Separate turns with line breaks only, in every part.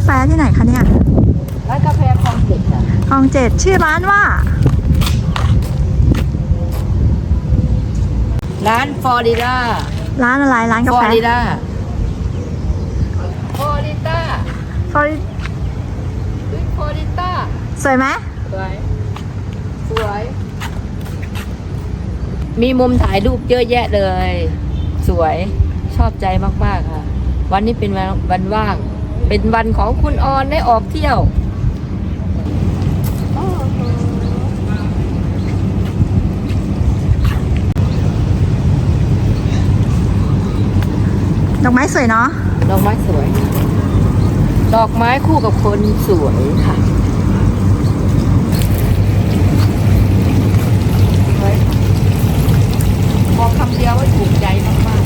าแฟที่ไหนคะเนี่ย
ร้านกาแฟคลองเจ็ดค่ะ
คลองเจ็ดชื่อร้านว่า
ร้านฟอริดา
ร้านอะไรร้านกา
ฟอ
แฟ
ริดาฟอริดา
ฟอริ
ฟอริดา
สวยไหม
สวย สวย มีมุมถ่ายรูปเยอะแยะเลย สวย ชอบใจมาก ๆ ค่ะ วันนี้เป็นวันวันว่าง เป็นวันของคุณออนได้ออกเที่ยว
ดอกไม้สวยเนาะ
ดอกไม้สวย ดอกไม้คู่กับคนสวยค่ะสวยบอกคำเดียวว่าถูกใจมาก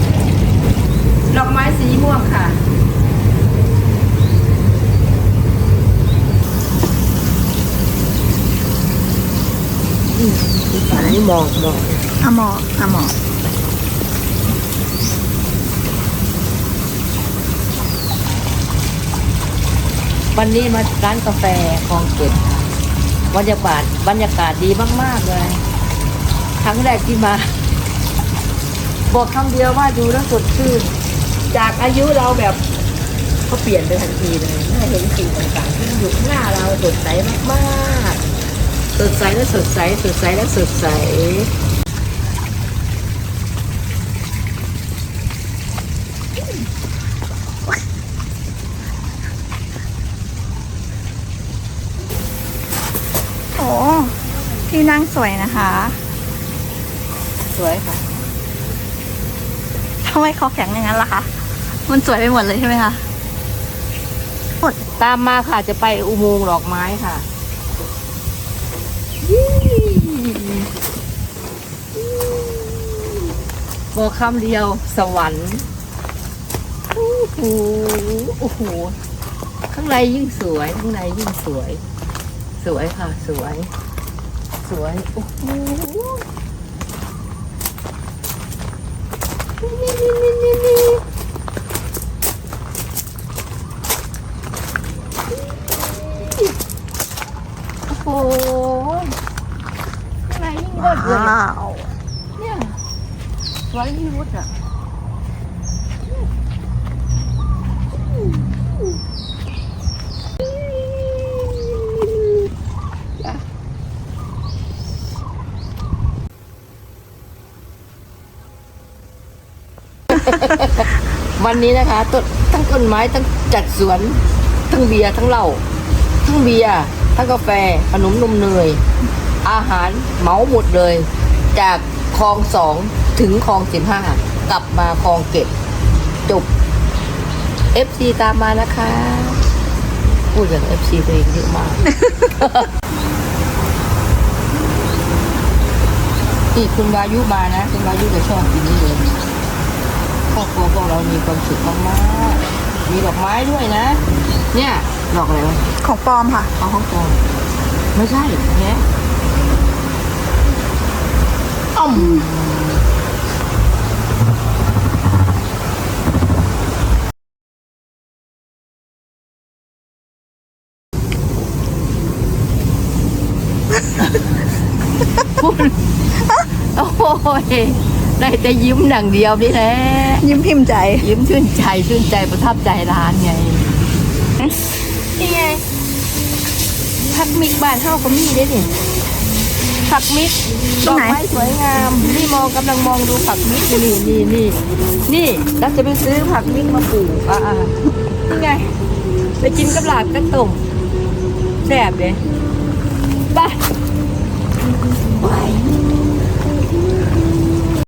ๆ ดอกไม้สีม่วงค่ะ อันนี้มองมอง
อะหมอกอะหมอก
วันนี้มาร้านกาแฟคลองเจ็ดบรรยากาศบรรยากาศดีมาก ๆ เลย ครั้งแรกที่มา บอกคำเดียวว่าดูแล้วสดชื่น จากอายุเราแบบเขาเปลี่ยนไปทันทีเลยเมื่อเห็นสิ่งต่างๆที่อยู่หน้าเราสดใสมากๆ สดใสและสดใส สดใสและสดใส
โอ้ที่นั่งสวยนะคะ
สวยค่ะ
ทำไมคอแข็งอย่างนั้นล่ะคะ มันสวยไปหมดเลยใช่ไหมคะ
ตามมาค่ะจะไปอุโมงค์ดอกไม้ค่ะ บอกคำเดียวสวรรค์โอ้โหโอ้โหข้างในยิ่งสวย ข้างในยิ่งสวย สวยค่ะ สวย สวย โอ้โหนี่นี่นี่นี่นี่โอ้โห ข้างในยิ่งเลิศเลย
ว้าว
เนี่ยสวยยิ่รุดอะวันนี้นะคะต้นทั้งต้นไม้ทั้งจัดสวน ทั้งเบียร์ทั้งเหล้าทั้งเบียร์ทั้งกาแฟขนมนมเนย อาหารเหมาหมดเลย จากคลองสองถึงคลองสิบห้ากลับมาคลองเก็บจบ FC ตามมานะคะ พูดอย่าง FC ตัวเองเยอะมาก นี่คุณวายุมานะ คุณวายุจะชอบกินนี่เลยครอบครัวพวกเรามีความสุขมากๆมีดอกไม้ด้วยนะ เนี่ย ดอกอะไรวะ
ของปลอมค่ะ
เอาห้องกงไม่ใช่เนี่ยอ้อ มพูดโอ้ยได้แต่ยิ้มดังเดียวนี่แหละ
ยิ้มพิมพ์ใจ
ยิ้มชื่นใจชื่นใจประทับใจร้านไงนี่ไงผักมิกบ้านเฮาก็มีเด้นี่ ผักมิก
ต
ด
ร
องก
ไหน
ไม้สวยงาม นี่มองกำลังมองดูผักมิกอยู่นี่นี่นี่นี่เราจะไปซื้อผักมิกมาปลูกอ่าๆนี่ไง ไปกินกับหลาบกันต้มแซ่บเลยไปไป